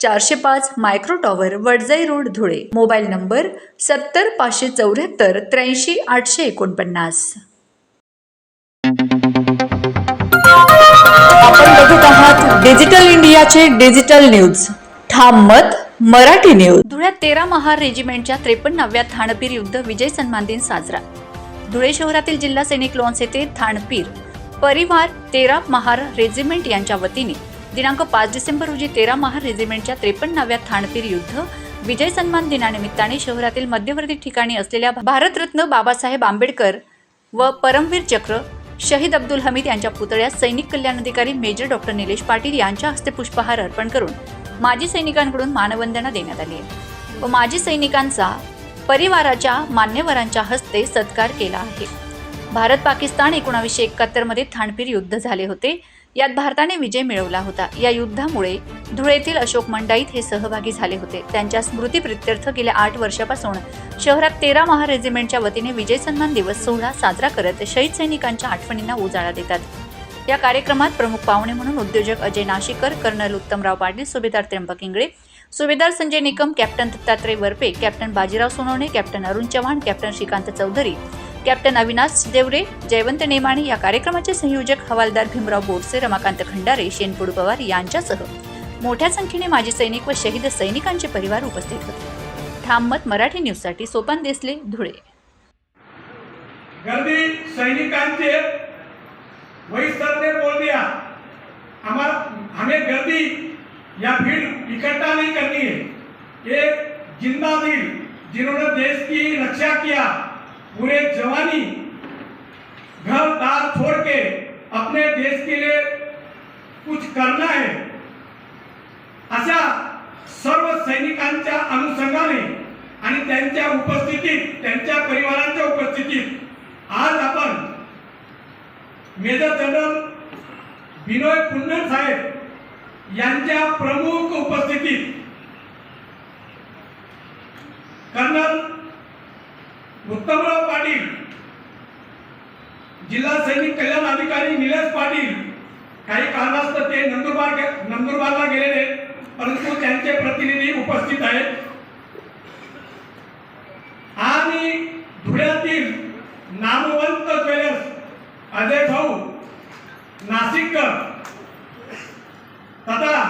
चारशे पाच micro tower Wadjai road Dhule. Mobile number सत्तर पाचशे चौऱ्याहत्तर त्र्याऐंशी आठशे एकोणपन्नास. आपण बघत आहात डिजिटल इंडियाचे डिजिटल न्यूज. ठाम मत मराठी न्यूज. धुळ्यात तेरा महार रेजिमेंटच्या त्रेपन्नाव्या थाणपीर युद्ध विजय सन्मान दिन साजरा. धुळे शहरातील जिल्हा सैनिक लॉन्स येथे थाणपीर. परिवार तेरा महार रेजिमेंट यांच्या वतीने. दिनांक पाच डिसेंबर रोजी तेरा महार रेजिमेंटच्या त्रेपन्नाव्या थाणपीर युद्ध विजय सन्मान दिनानिमित्ताने शहरातील मध्यवर्ती ठिकाणी असलेल्या भारतरत्न बाबासाहेब आंबेडकर व परमवीर चक्र शहीद अब्दुल हमीद यांच्या पुतळ्यास सैनिक कल्याण अधिकारी मेजर डॉक्टर निलेश पाटील यांच्या हस्ते पुष्पहार अर्पण करून माजी सैनिकांकडून मानवंदना देण्यात आली. आहे व माजी सैनिकांचा परिवाराच्या मान्यवरांच्या हस्ते सत्कार केला आहे. भारत पाकिस्तान एकोणावीसशे एकाहत्तरमध्ये थाणपीर युद्ध झाले होते. यात भारताने विजय मिळवला होता. या युद्धामुळे धुळेतील अशोक मंडाईत हे सहभागी झाले होते. त्यांच्या स्मृतीप्रित्यर्थ गेल्या आठ वर्षापासून शहरात तेरा महा रेजिमेंटच्या वतीने विजय सन्मान दिवस सोहळा साजरा करत शहीद सैनिकांच्या आठवणींना उजाळा देतात. या कार्यक्रमात प्रमुख पाहुणे म्हणून उद्योजक अजय नाशिकर कर्नल उत्तमराव पाटील सुभेदार त्र्यंबक इंगळे सुभेदार Sanjay Nikam captain Dattatray Warpe captain Bajirao Sonawane captain Arun Chavan captain Shrikant Chaudhari captain Avinash Deore Jaywant Nemane या कार्यक्रमाचे संयोजक हवालदार भीमराव बोरसे रमाकांत खंडारे शेनपुड पवार यांच्यासह. मोठ्या संख्येने माजी सैनिक व शहीद सैनिकांचे परिवार उपस्थित होते. ठाम मत मराठी न्यूजसाठी सोपान देसले धुळे. गर्दी सैनिकांचे वही बोल दिया हमारा हमें गर्दी या भीड़ इकट्ठा नहीं करनी है एक जिंदा दिल जिन्होंने देश की रक्षा किया पूरे जवानी घर दार छोड़ के अपने देश के लिए कुछ करना है। अशा सर्व सैनिकांच्या अनुषंगाने आणि त्यांच्या उपस्थितीत त्यांच्या परिवारांच्या उपस्थितीत आज आपण मेजर जनरल विनोय कुंडन साहेब यांच्या प्रमुख उपस्थितीत कर्नल उत्तमराव पाटील जिल्हा सैनिक कल्याण अधिकारी निलेश पाटील काही कारणास्तव ते नंदुरबार नंदुरबारला गेलेले परंतु त्यांचे प्रतिनिधी उपस्थित आहेत. आणि धुळ्यातील नामवंत ज्वेलर्स अजय भाऊ नाशिककर तथा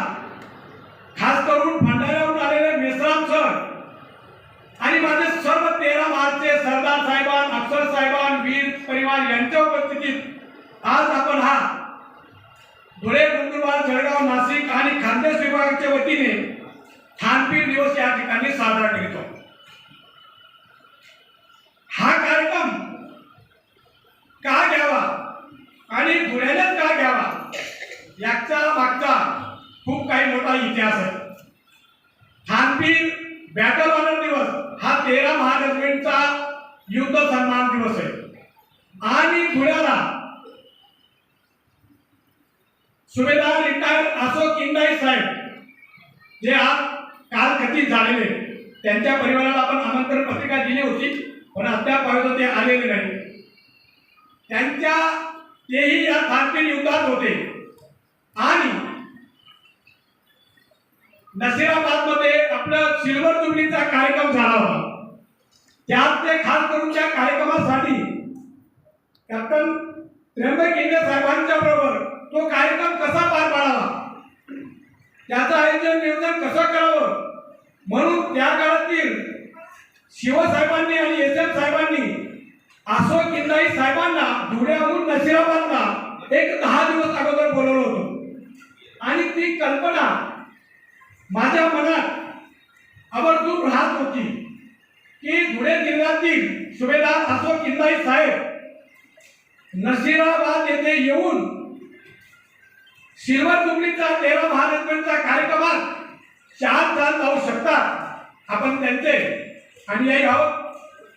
खास करून भंडाऱ्याहून आलेले मेसराम सर आणि माझे सर्व तेरा मार्चचे सरदार साहेबान अफसर साहेबान वीर परिवार यांच्या उपस्थितीत आज आपण हा धुळे नंदुरबार जळगाव नाशिक आणि खानदेश विभागाच्या वतीने खानपीन दिवस या ठिकाणी साजरा करतो हा कार्यक्रम का घ्यावा आणि धुळ्यानेच का घ्यावा याचा मागचा खूप काही मोठा इतिहास आहे. खानपीन बॅटल ऑनर दिवस हा तेरा महारेजिमेंटचा युद्ध सन्मान दिवस आहे. आणि धुळ्याला सुभेदार रिटायर असो किंदाई साहेब जे आज काल खचित झालेले त्यांच्या परिवाराला आपण आमंत्रण पत्रिका दिली होती पण अद्याप ते आलेले नाही. त्यांच्या तेही या थानपीर युद्धात होते. आणि नसिराबादमध्ये आपलं सिल्वर जुबलीचा कार्यक्रम झाला होता. त्यात ते खास करून त्या कार्यक्रमासाठी कॅप्टन त्र्यंबक इंगे साहेबांच्या बरोबर तो कार्यक्रम कसा पार पाडावा? त्याचं आयोजन नियोजन कसं करावं? म्हणून त्या काळातील शिवसाहेबांनी आणि एस एम साहेबांनी आसो इंदाई साहेबांना धुळ्याहून नशिराबादला एक दहा दिवस अगोदर बोलवलं होतं. आणि ती कल्पना माझ्या मनात आवर्जून राहत होती की धुळे जिल्ह्यातील सुभेदार अशोक इंदाई साहेब नशिराबाद येथे येऊन सिल्वर जुबलीचा तेरा महाराष्ट्रांच्या कार्यक्रमात चार तास जाऊ शकतात. आपण त्यांचे आणि आहोत.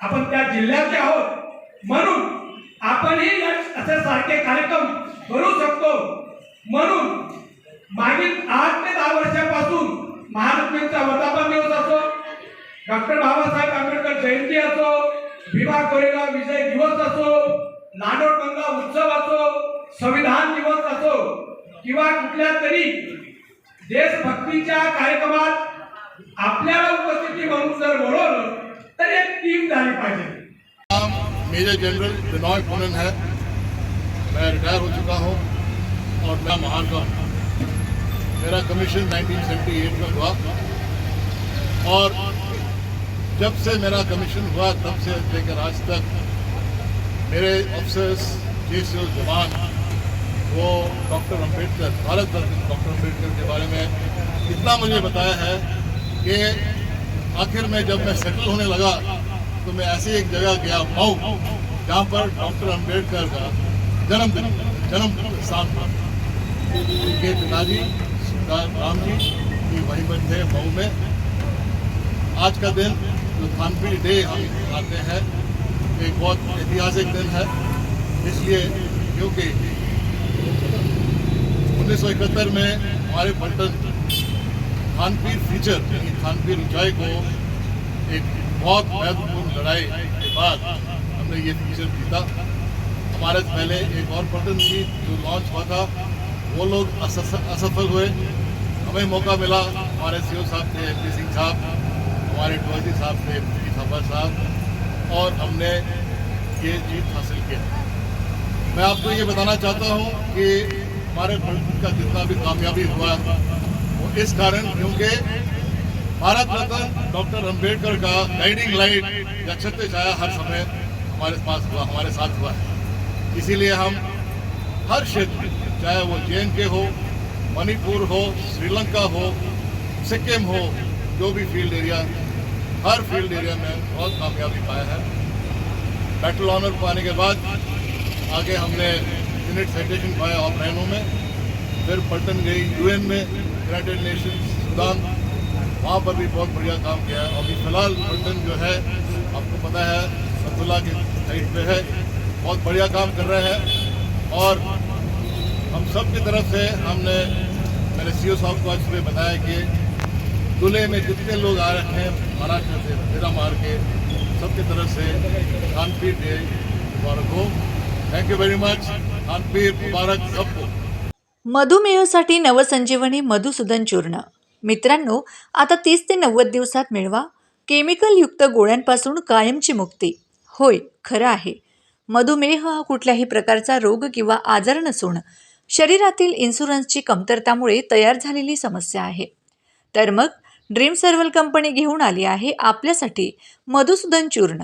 आपण त्या जिल्ह्याचे आहोत. म्हणून आपणही असे सारखे कार्यक्रम करू शकतो. म्हणून मागील आठ ते दहा वर्षापासून महालक्ष्मीचा वर्धापन दिवस असो डॉक्टर बाबासाहेब आंबेडकर जयंती असो भीमा कोरेगाव विजय दिवस असो नाडोरबंगा उत्सव असो संविधान दिवस तरी जर एक team major general Binoy Punnen है। मैं रिटायर हो चुका हूँ और मैं महान का मेरा कमीशन 1978 में हुआ। और जब से मेरा कमीशन हुआ, तब से लेकर आज तक मेरे अफसर्स जीस जवान वो डॉक्टर अंबेडकर भारत रत्न डॉक्टर अंबेडकर के बारे में इतना मुझे बताया है कि आखिर में जब मैं सेटल होने लगा तो मैं ऐसी एक जगह गया, मऊ, जहाँ पर डॉक्टर अंबेडकर का जन्मदिन, जन्म स्थान था। उनके पिताजी राम जी भी वहीं पर थे मऊ में। आज का दिन जो थानपीर डे हम मनाते हैं, एक बहुत ऐतिहासिक दिन है। इसलिए क्योंकि उन्नीस सौ इकहत्तर में हमारे पलटन खानपीर फीचर यानी खानपीर ऊंचाई को एक बहुत महत्वपूर्ण लड़ाई के बाद हमने ये फीचर जीता। हमारे पहले एक और पलटन थी जो लॉन्च हुआ था। वो लोग असफल हुए। हमें मौका मिला। हमारे सी साहब थे एमपी सिंह साहब, हमारे टोजी साहब थे पी साहब, और हमने ये जीत हासिल किया मैं आपको ये बताना चाहता हूँ कि हमारे पलटन का जितना भी कामयाबी हुआ वो इस कारण क्योंकि भारत रत्न डॉक्टर अंबेडकर का गाइडिंग लाइट या छत्र छाया हर समय हमारे पास हुआ, हमारे साथ हुआ है। इसीलिए हम हर क्षेत्र चाहे वो जे के हो, मणिपुर हो, श्रीलंका हो, सिक्किम हो, जो भी फ़ील्ड एरिया, हर फ़ील्ड एरिया में बहुत कामयाबी पाया है। बैटल ऑनर पाने के बाद आगे हमने यूनिट साइटेशन पाया ऑपरेनो में। फिर पलटन गई यूएन में यूनाइटेड नेशन सूडान वहाँ पर भी बहुत बढ़िया काम किया है। अभी फ़िलहाल पलटन जो है, आपको पता है अब्दुल्ला के साइड पे है। बहुत बढ़िया काम कर रहे हैं। और हम सब की तरफ़ से हमने मेरे सी साहब को आज सुबह बताया कि दूल्हे में जितने लोग आ रहे हैं, महाराष्ट्र से मेरा मार के, सबकी तरफ़ से खानपीर डे मुबारक हो। थँक्यू व्हेरी मच मुबारक मधुमेहासाठी नवसंजीवनी मधुसूदन चूर्ण. मित्रांनो आता तीस ते नव्वद दिवसात मिळवा. केमिकलयुक्त गोळ्यांपासून कायमची मुक्ती. होय खरं आहे. मधुमेह हा कुठल्याही प्रकारचा रोग किंवा आजार नसून शरीरातील इन्शुरन्सची कमतरतामुळे तयार झालेली समस्या आहे. तर मग ड्रीम सर्वल कंपनी घेऊन आली आहे आपल्यासाठी मधुसूदन चूर्ण.